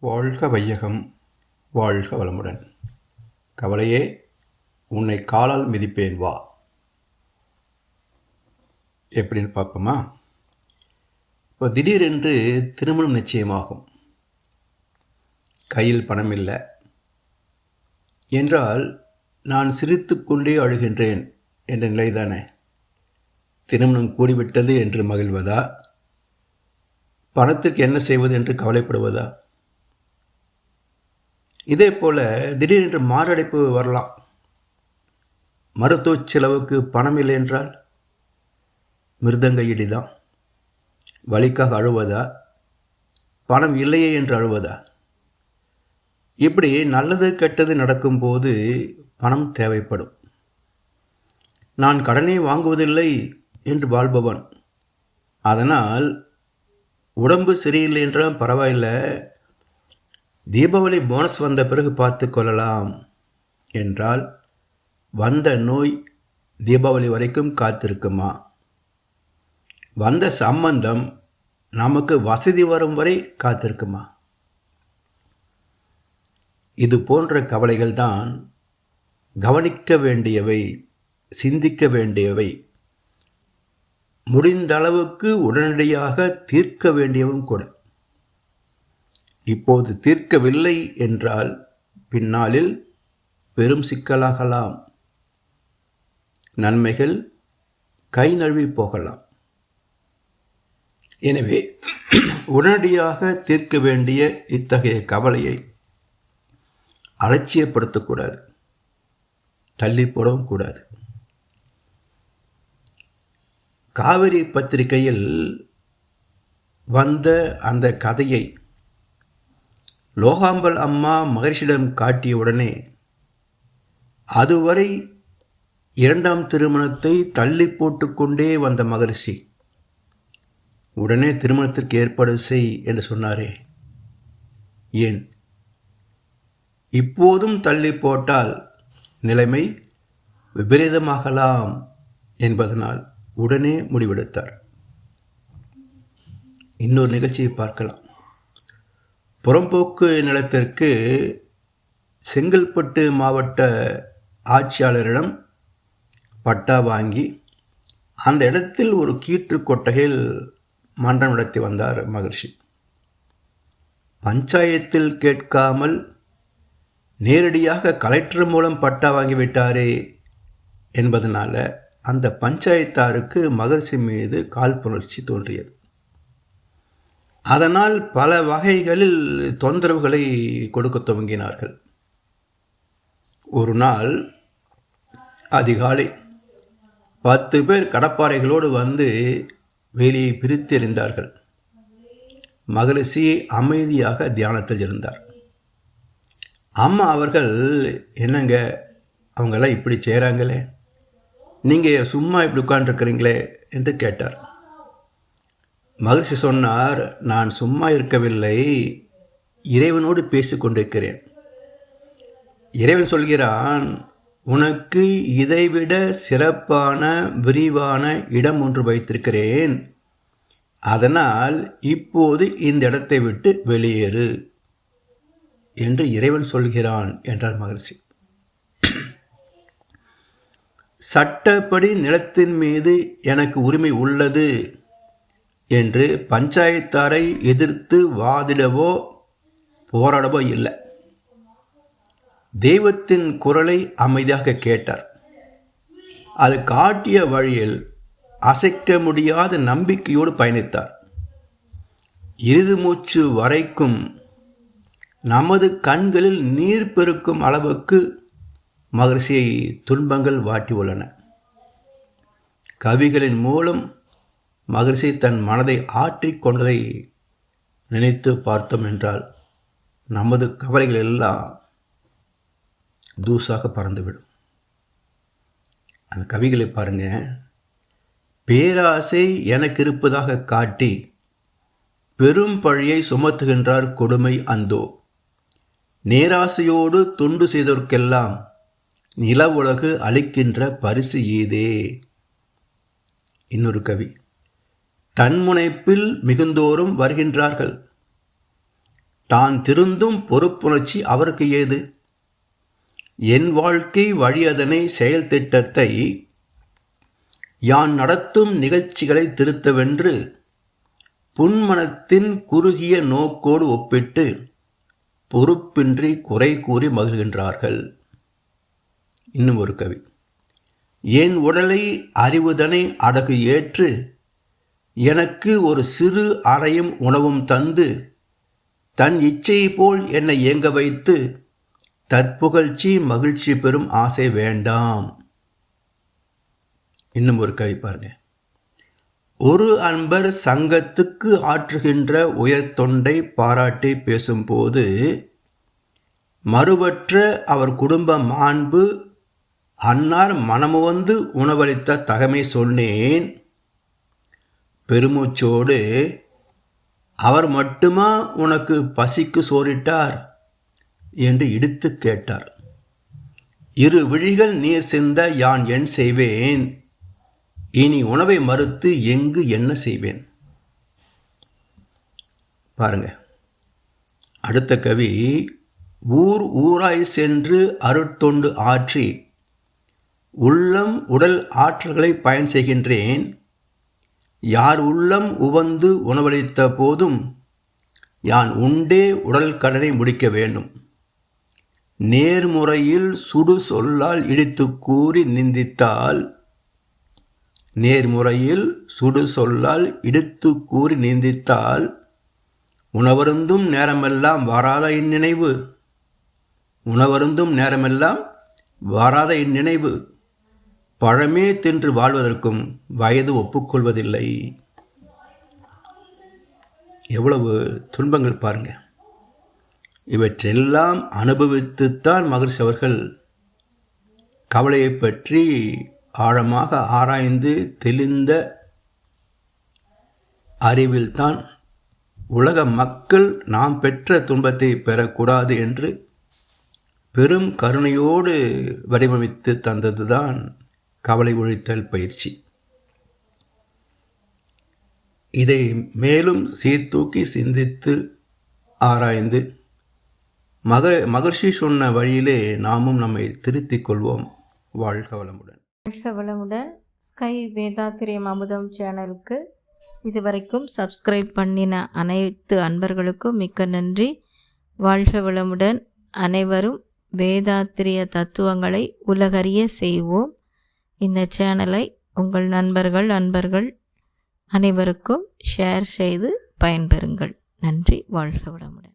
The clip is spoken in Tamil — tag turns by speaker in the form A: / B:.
A: வாழ்க வையகம் வாழ்க வளமுடன். கவலையே உன்னை காலால் மிதிப்பேன் வா. எப்படின்னு பார்ப்போமா? இப்போ திடீரென்று திருமணம் நிச்சயமாகும். கையில் பணம் இல்லை. என்றால் நான் சிரித்து கொண்டே அழுகின்றேன் என்ற நிலைதானே? திருமணம் கூடிவிட்டது என்று மகிழ்வதா? பணத்துக்கு என்ன செய்வது என்று கவலைப்படுவதா? இதே போல் திடீரென்று மாரடைப்பு வரலாம். மருத்துவ செலவுக்கு பணம் இல்லை என்றால் மிருதங்க இடிதான் வழிக்காக அழுவதா? பணம் இல்லையே என்று அழுவதா? இப்படி நல்லது கெட்டது நடக்கும்போது பணம் தேவைப்படும். நான் கடனே வாங்குவதில்லை என்று வாழ்பவன். அதனால் உடம்பு சரியில்லை என்றால் பரவாயில்லை. தீபாவளி போனஸ் வந்த பிறகு பார்த்து கொள்ளலாம் என்றால் வந்த நோய் தீபாவளி வரைக்கும் காத்திருக்குமா? வந்த சம்பந்தம் நமக்கு வசதி வரும் வரை காத்திருக்குமா? இது போன்ற கவலைகள் தான் கவனிக்க வேண்டியவை சிந்திக்க வேண்டியவை. முடிந்த அளவுக்கு உடனடியாக தீர்க்க வேண்டியவும் கூட. இப்போது தீர்க்கவில்லை என்றால் பின்னாளில் பெரும் சிக்கலாகலாம். நன்மைகள் கை நழுவி போகலாம். எனவே உடனடியாக தீர்க்க வேண்டிய இத்தகைய கவலையை அலட்சியப்படுத்தக்கூடாது. தள்ளி போடவும் கூடாது. காவிரி பத்திரிகையில் வந்த அந்த கதையை லோகாம்பல் அம்மா மகரிஷிடம் காட்டிய உடனே அதுவரை இரண்டாம் திருமணத்தை தள்ளி போட்டுக்கொண்டே வந்த மகரிஷி உடனே திருமணத்திற்கு ஏற்பாடு செய் என்று சொன்னாரே. ஏன்? இப்போதும் தள்ளி போட்டால் நிலைமை விபரீதமாகலாம் என்பதனால் உடனே முடிவெடுத்தார். இன்னொரு நிகழ்ச்சியை பார்க்கலாம். புறம்போக்கு நிலத்திற்கு செங்கல்பட்டு மாவட்ட ஆட்சியாளரிடம் பட்டா வாங்கி அந்த இடத்தில் ஒரு கீற்று கொட்டகையில் மன்றம் நடத்தி வந்தார் மகர்ஷி. பஞ்சாயத்தில் கேட்காமல் நேரடியாக கலெக்டர் மூலம் பட்டா வாங்கிவிட்டாரே என்பதனால அந்த பஞ்சாயத்தாருக்கு மகர்ஷி மீது காழ்ப்புணர்ச்சி தோன்றியது. அதனால் பல வகைகளில் தொந்தரவுகளை கொடுக்க துவங்கினார்கள். ஒரு நாள் அதிகாலை பத்து பேர் கடப்பாறைகளோடு வந்து வேலியை பிரித்து எறிந்தார்கள் மகரிஷி அமைதியாக தியானத்தில் இருந்தார். அம்மா அவர்கள் என்னங்க அவங்கெல்லாம் இப்படி செய்கிறாங்களே நீங்கள் சும்மா இப்படி உட்காந்துருக்குறீங்களே என்று கேட்டார். மகிழ்ச்சி சொன்னார் நான் சும்மா இருக்கவில்லை இறைவனோடு பேசிக்கொண்டிருக்கிறேன் இறைவன் சொல்கிறான் உனக்கு இதைவிட சிறப்பான விரிவான இடம் ஒன்று வைத்திருக்கிறேன். அதனால் இப்போது இந்த இடத்தை விட்டு வெளியேறு. என்று இறைவன் சொல்கிறான் என்றார் மகிழ்ச்சி சட்டப்படி நிலத்தின் மீது எனக்கு உரிமை உள்ளது. என்று பஞ்சாயத்தாரை எதிர்த்து வாதிடவோ போராடவோ இல்லை. தெய்வத்தின் குரலை அமைதியாக கேட்டார். அது காட்டிய வழியில் அசைக்க முடியாத நம்பிக்கையோடு பயணித்தார். இறுதி மூச்சு வரைக்கும் நமது கண்களில் நீர் பெருக்கும் அளவுக்கு மகரிஷியை துன்பங்கள் வாட்டி உள்ளன. கவிகளின் மூலம் மகரிஷி தன் மனதை ஆற்றிக்கொண்டதை நினைத்து பார்த்தோம் என்றால் நமது கவலைகள் எல்லாம் தூசாக பறந்துவிடும். அந்த கவிகளை பாருங்க. பேராசை எனக்கு இருப்பதாக காட்டி பெரும் பழியை சுமத்துகின்றார் கொடுமை அந்தோ. நேராசையோடு தொண்டு செய்தோர்க்கெல்லாம் நில உலகு அளிக்கின்ற பரிசு ஏதே இன்னொரு கவி. தன்முனைப்பில் மிகுந்தோறும் வருகின்றார்கள். தான் திருந்தும் பொறுப்புணர்ச்சி அவருக்கு ஏது? என் வாழ்க்கை வழியதனை செயல் திட்டத்தை யான் நடத்தும் நிகழ்ச்சிகளை திருத்தவென்று புன்மனத்தின் குறுகிய நோக்கோடு ஒப்பிட்டு பொறுப்பின்றி குறை கூறி மகிழ்கின்றார்கள். இன்னும் ஒரு கவி. என் உடலை அறிவுதனை அடகு ஏற்று எனக்கு ஒரு சிறு அறையும் உணவும் தந்து தன் இச்சை போல் என்னை இயங்க வைத்து தற்புகழ்ச்சி மகிழ்ச்சி பெறும் ஆசை வேண்டாம். இன்னும் ஒரு கவி பாருங்க. ஒரு அன்பர் சங்கத்துக்கு ஆற்றுகின்ற உயர் தொண்டை பாராட்டி பேசும்போது மறுபற்ற அவர் குடும்ப மாண்பு அன்னார் மனமுவந்து உணவளித்த தகமை சொன்னேன் பெருமூச்சோடு அவர் மட்டுமா உனக்கு பசிக்கு சோறிட்டார்? என்று இடித்து கேட்டார். இரு விழிகள் நீர் சிந்த யான் என் செய்வேன். இனி உணவை மறுத்து எங்கு என்ன செய்வேன்? பாருங்க. அடுத்த கவி ஊர் ஊராய் சென்று அருட்தொண்டு ஆற்றி உள்ளம் உடல் ஆற்றல்களை பயன் செய்கின்றேன். யார் உள்ளம் உவந்து உணவளித்த போதும் யான் உண்டே உடல் கடனை முடிக்க வேண்டும். நேர்முறையில் சுடு சொல்லால் இடித்து கூறி நிந்தித்தால் நேர்முறையில் சுடு சொல்லால் இடித்து கூறி நிந்தித்தால் உணவருந்தும் நேரமெல்லாம் வராத இந்நினைவு. உணவருந்தும் நேரமெல்லாம் வராத இந்நினைவு. பழமே தின்று வாழ்வதற்கும் வயது ஒப்புக்கொள்வதில்லை. எவ்வளவு துன்பங்கள் பாருங்க. இவற்றெல்லாம் அனுபவித்துத்தான் மகர்ஷி அவர்கள் கவலையை பற்றி ஆழமாக ஆராய்ந்து தெளிந்த அறிவில்தான். உலக மக்கள் நாம் பெற்ற துன்பத்தை பெறக்கூடாது என்று பெரும் கருணையோடு வடிவமைத்து தந்ததுதான் கவலை ஒழித்தல் பயிற்சி. இதை மேலும் சீர்தூக்கி சிந்தித்து ஆராய்ந்து மக மகர்ஷி சொன்ன வழியிலே நாமும் நம்மை திருத்திக் கொள்வோம். வாழ்க வளமுடன்.
B: வாழ்க வளமுடன். ஸ்கை வேதாத்திரியம் அமுதம் சேனலுக்கு இதுவரைக்கும் சப்ஸ்கிரைப் பண்ணின அனைத்து அன்பர்களுக்கும் மிக்க நன்றி. வாழ்க வளமுடன். அனைவரும் வேதாத்திரிய தத்துவங்களை உலகறிய செய்வோம். இந்த சேனலை உங்கள் நண்பர்கள் நண்பர்கள் அனைவருக்கும் ஷேர் செய்து பயன்பெறுங்கள். நன்றி. வாழ்க வளமுடன்.